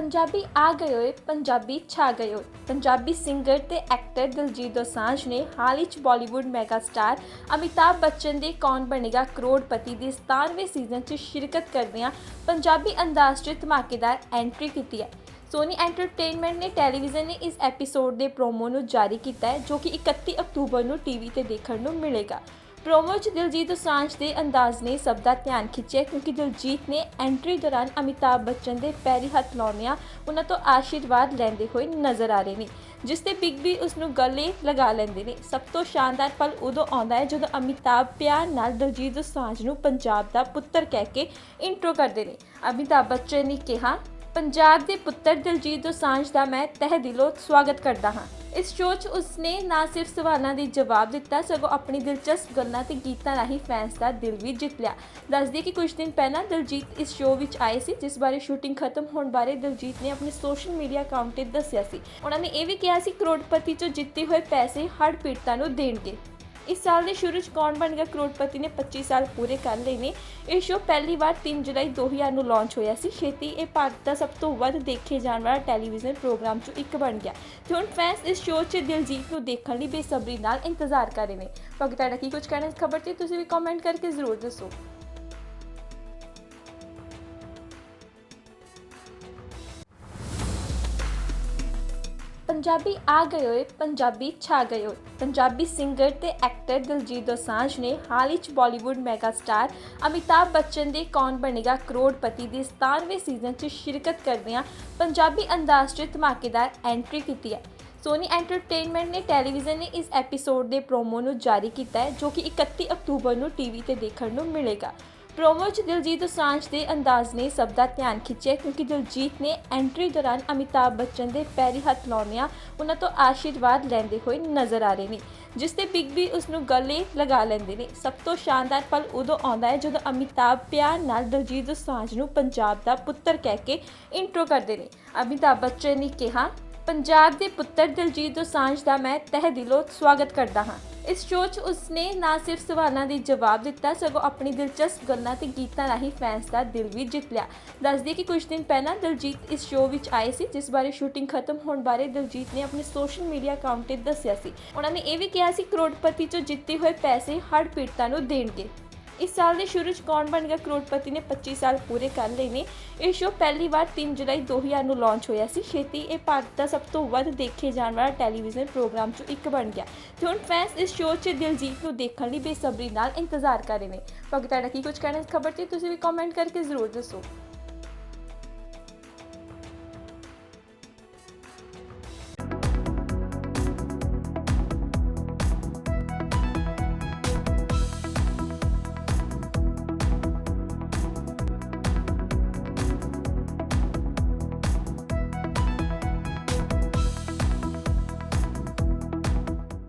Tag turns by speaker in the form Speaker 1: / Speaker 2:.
Speaker 1: ਪੰਜਾਬੀ ਆ ਗਏ ਓਏ ਪੰਜਾਬੀ ਛਾ ਗਏ ਓਏ ਪੰਜਾਬੀ ਸਿੰਗਰ ਤੇ ਐਕਟਰ ਦਿਲਜੀਤ ਦੋਸਾਂਝ ਨੇ ਹਾਲ ਹੀ ਚ Bollywood mega star Amitabh Bachchan ਦੇ ਕੌਣ ਬਣੇਗਾ ਕਰੋੜਪਤੀ ਦੇ 97ਵੇਂ ਸੀਜ਼ਨ 'ਚ ਸ਼ਿਰਕਤ ਕਰਦਿਆਂ ਪੰਜਾਬੀ ਅੰਦਾਜ਼ 'ਚ ਧਮਾਕੇਦਾਰ ਐਂਟਰੀ ਕੀਤੀ ਹੈ। ਸੋਨੀ ਐਂਟਰਟੇਨਮੈਂਟ ਨੇ ਟੈਲੀਵਿਜ਼ਨ ਨੇ ਇਸ ਐਪੀਸੋਡ ਦੇ ਪ੍ਰੋਮੋ ਨੂੰ ਜਾਰੀ ਕੀਤਾ ਹੈ, ਜੋ ਕਿ 31 ਅਕਤੂਬਰ ਨੂੰ ਟੀਵੀ ਤੇ ਦੇਖਣ ਨੂੰ ਮਿਲੇਗਾ। ਪ੍ਰੋਮੋ 'ਚ ਦਿਲਜੀਤ ਦੋਸਾਂਝ ਦੇ ਅੰਦਾਜ਼ ਨੇ ਸਭ ਦਾ ਧਿਆਨ ਖਿੱਚਿਆ ਕਿਉਂਕਿ ਦਿਲਜੀਤ ਨੇ ਐਂਟਰੀ ਦੌਰਾਨ ਅਮਿਤਾਭ ਬੱਚਨ ਦੇ ਪੈਰੀ ਹੱਥ ਲਾਉਂਦਿਆਂ ਉਹਨਾਂ ਤੋਂ ਆਸ਼ੀਰਵਾਦ ਲੈਂਦੇ ਹੋਏ ਨਜ਼ਰ ਆ ਰਹੇ ਨੇ, ਜਿਸ ਤੇ ਬਿਗ ਬੀ ਉਸ ਨੂੰ ਗਲੇ ਲਗਾ ਲੈਂਦੇ ਨੇ। ਸਭ ਤੋਂ ਸ਼ਾਨਦਾਰ ਪਲ ਉਦੋਂ ਆਉਂਦਾ ਹੈ ਜਦੋਂ ਅਮਿਤਾਭ ਪਿਆਰ ਨਾਲ ਦਿਲਜੀਤ ਦੋਸਾਂਝ ਨੂੰ ਪੰਜਾਬ ਦਾ ਪੁੱਤਰ ਕਹਿ ਕੇ ਇੰਟਰੋ ਕਰਦੇ ਨੇ। ਅਮਿਤਾਭ ਬੱਚਨ ਨੇ ਕਿਹਾ, ਪੰਜਾਬ ਦੇ ਪੁੱਤਰ ਦਿਲਜੀਤ ਦੋਸਾਂਝ ਦਾ ਮੈਂ ਤਹਿ ਦਿਲੋਂ ਸਵਾਗਤ ਕਰਦਾ ਹਾਂ। ਇਸ ਸ਼ੋਅ 'ਚ ਉਸਨੇ ਨਾ ਸਿਰਫ ਸਵਾਲਾਂ ਦੇ ਜਵਾਬ ਦਿੱਤਾ, ਸਗੋਂ ਆਪਣੀ ਦਿਲਚਸਪ ਗੱਲਾਂ ਤੇ ਗੀਤਾਂ ਰਾਹੀਂ ਫੈਨਸ ਦਾ ਦਿਲ ਵੀ ਜਿੱਤ ਲਿਆ। ਦੱਸਦੀ ਕਿ ਕੁਝ ਦਿਨ ਪਹਿਲਾਂ ਦਿਲਜੀਤ ਇਸ ਸ਼ੋਅ ਵਿੱਚ ਆਏ ਸੀ, ਜਿਸ ਬਾਰੇ ਸ਼ੂਟਿੰਗ ਖਤਮ ਹੋਣ ਬਾਰੇ ਦਿਲਜੀਤ ਨੇ ਆਪਣੇ ਸੋਸ਼ਲ ਮੀਡੀਆ ਅਕਾਊਂਟ ਤੇ ਦੱਸਿਆ ਸੀ। ਉਹਨਾਂ ਨੇ ਇਹ ਵੀ ਕਿਹਾ ਸੀ, ਕਰੋੜਪਤੀ 'ਚੋਂ ਜਿੱਤੇ ਹੋਏ ਪੈਸੇ ਹੜ੍ਹ ਪੀੜਤਾਂ ਨੂੰ ਦੇਣਗੇ। ਇਸ ਸਾਲ ਦੇ ਸ਼ੁਰੂ 'ਚ ਕੌਣ ਬਣ ਗਿਆ? ਕਰੋੜਪਤੀ ਨੇ 25 ਸਾਲ ਪੂਰੇ ਕਰ ਲਏ ਨੇ। ਇਹ ਸ਼ੋਅ ਪਹਿਲੀ ਵਾਰ 3 ਜੁਲਾਈ 2000 ਨੂੰ ਲਾਂਚ ਹੋਇਆ ਸੀ। ਛੇਤੀ ਇਹ ਭਾਰਤ ਦਾ ਸਭ ਤੋਂ ਵੱਧ ਦੇਖੇ ਜਾਣ ਵਾਲਾ ਟੈਲੀਵਿਜ਼ਨ ਪ੍ਰੋਗਰਾਮ 'ਚੋਂ ਇੱਕ ਬਣ ਗਿਆ। ਤੇ ਹੁਣ ਫੈਨਸ ਇਸ ਸ਼ੋਅ 'ਚ ਦਿਲਜੀਤ ਨੂੰ ਦੇਖਣ ਲਈ ਬੇਸਬਰੀ ਨਾਲ ਇੰਤਜ਼ਾਰ ਕਰ ਰਹੇ ਨੇ। ਬਾਕੀ ਤੁਹਾਡਾ ਕੀ ਕੁਝ ਕਹਿਣਾ ਇਸ ਖਬਰ ਤੇ? ਤੁਸੀਂ ਵੀ ਕਮੈਂਟ ਕਰਕੇ ਜ਼ਰੂਰ ਦੱਸੋ। ਪੰਜਾਬੀ ਆ ਗਏ ਹੋਏ, ਪੰਜਾਬੀ ਛਾ ਗਏ ਹੋਏ। ਪੰਜਾਬੀ ਸਿੰਗਰ ਤੇ ਐਕਟਰ ਦਿਲਜੀਤ ਦੋਸਾਂਝ ਨੇ ਹਾਲ ਹੀ ਚ ਬਾਲੀਵੁੱਡ ਮੈਗਾ ਸਟਾਰ ਅਮਿਤਾਭ ਬੱਚਨ ਦੇ ਕੌਣ ਬਣੇਗਾ ਕਰੋੜਪਤੀ ਦੇ 97ਵੇਂ ਸੀਜ਼ਨ 'ਚ ਸ਼ਿਰਕਤ ਕਰਦਿਆਂ ਪੰਜਾਬੀ ਅੰਦਾਜ਼ 'ਚ ਧਮਾਕੇਦਾਰ ਐਂਟਰੀ ਕੀਤੀ ਹੈ। ਸੋਨੀ ਐਂਟਰਟੇਨਮੈਂਟ ਨੇ ਟੈਲੀਵਿਜ਼ਨ ਨੇ ਇਸ ਐਪੀਸੋਡ ਦੇ ਪ੍ਰੋਮੋ ਨੂੰ ਜਾਰੀ ਕੀਤਾ ਹੈ, ਜੋ ਕਿ 31 ਅਕਤੂਬਰ ਨੂੰ ਟੀਵੀ ਤੇ ਦੇਖਣ ਨੂੰ ਮਿਲੇਗਾ। ਪ੍ਰੋਮੋ 'ਚ ਦਿਲਜੀਤ ਦੋਸਾਂਝ ਦੇ ਅੰਦਾਜ਼ ਨੇ ਸਭ ਦਾ ਧਿਆਨ ਖਿੱਚਿਆ ਕਿਉਂਕਿ ਦਿਲਜੀਤ ਨੇ ਐਂਟਰੀ ਦੌਰਾਨ ਅਮਿਤਾਭ ਬੱਚਨ ਦੇ ਪੈਰੀ ਹੱਥ ਲਾਉਂਦਿਆਂ ਉਹਨਾਂ ਤੋਂ ਆਸ਼ੀਰਵਾਦ ਲੈਂਦੇ ਹੋਏ ਨਜ਼ਰ ਆ ਰਹੇ ਨੇ, ਜਿਸ ਤੇ ਬਿਗ ਬੀ ਉਸ ਨੂੰ ਗਲੇ ਲਗਾ ਲੈਂਦੇ ਨੇ। ਸਭ ਤੋਂ ਸ਼ਾਨਦਾਰ ਪਲ ਉਦੋਂ ਆਉਂਦਾ ਹੈ ਜਦੋਂ ਅਮਿਤਾਭ ਪਿਆਰ ਨਾਲ ਦਿਲਜੀਤ ਦੋਸਾਂਝ ਨੂੰ ਪੰਜਾਬ ਦਾ ਪੁੱਤਰ ਕਹਿ ਕੇ ਇੰਟਰੋ ਕਰਦੇ ਨੇ। ਅਮਿਤਾਭ ਬੱਚਨ ਨੇ ਕਿਹਾ ਪੰਜਾਬ ਦੇ ਪੁੱਤਰ ਦਿਲਜੀਤ ਦੋਸਾਂਝ ਦਾ ਮੈਂ ਤਹਿ ਦਿਲੋਂ ਸਵਾਗਤ ਕਰਦਾ ਹਾਂ। ਇਸ ਸ਼ੋਅ 'ਚ ਉਸਨੇ ਨਾ ਸਿਰਫ ਸਵਾਲਾਂ ਦੇ ਜਵਾਬ ਦਿੱਤਾ, ਸਗੋਂ ਆਪਣੀ ਦਿਲਚਸਪ ਗੱਲਾਂ ਤੇ ਗੀਤਾਂ ਰਾਹੀਂ ਫੈਨਸ ਦਾ ਦਿਲ ਵੀ ਜਿੱਤ ਲਿਆ। ਦੱਸਦੀ ਕਿ ਕੁਝ ਦਿਨ ਪਹਿਲਾਂ ਦਿਲਜੀਤ ਇਸ ਸ਼ੋਅ ਵਿੱਚ ਆਏ ਸੀ, ਜਿਸ ਬਾਰੇ ਸ਼ੂਟਿੰਗ ਖਤਮ ਹੋਣ ਬਾਰੇ ਦਿਲਜੀਤ ਨੇ ਆਪਣੇ ਸੋਸ਼ਲ ਮੀਡੀਆ ਅਕਾਊਂਟ ਤੇ ਦੱਸਿਆ ਸੀ। ਉਹਨਾਂ ਨੇ ਇਹ ਵੀ ਕਿਹਾ ਸੀ, ਕਰੋੜਪਤੀ 'ਚੋਂ ਜਿੱਤੇ ਹੋਏ ਪੈਸੇ ਹੜ੍ਹ ਪੀੜਤਾਂ ਨੂੰ ਦੇਣਗੇ। ਇਸ ਸਾਲ ਦੇ ਸ਼ੁਰੂ 'ਚ ਕੌਣ ਬਣ ਗਿਆ ਕਰੋੜਪਤੀ ਨੇ? 25 ਸਾਲ ਪੂਰੇ ਕਰ ਲਏ ਨੇ। ਇਹ ਸ਼ੋਅ ਪਹਿਲੀ ਵਾਰ 3 ਜੁਲਾਈ 2000 ਨੂੰ ਲਾਂਚ ਹੋਇਆ ਸੀ। ਛੇਤੀ ਇਹ ਭਾਰਤ ਦਾ ਸਭ ਤੋਂ ਵੱਧ ਦੇਖੇ ਜਾਣ ਵਾਲਾ ਟੈਲੀਵਿਜ਼ਨ ਪ੍ਰੋਗਰਾਮ 'ਚੋਂ ਇੱਕ ਬਣ ਗਿਆ। ਤੇ ਹੁਣ ਫੈਨਸ ਇਸ ਸ਼ੋਅ 'ਚ ਦਿਲਜੀਤ ਨੂੰ ਦੇਖਣ ਲਈ ਬੇਸਬਰੀ ਨਾਲ ਇੰਤਜ਼ਾਰ ਕਰ ਰਹੇ ਨੇ। ਬਾਕੀ ਤੁਹਾਡਾ ਕੀ ਕੁਝ ਕਹਿਣਾ ਇਸ ਖਬਰ ਤੇ? ਤੁਸੀਂ ਵੀ ਕਮੈਂਟ ਕਰਕੇ ਜ਼ਰੂਰ ਦੱਸੋ।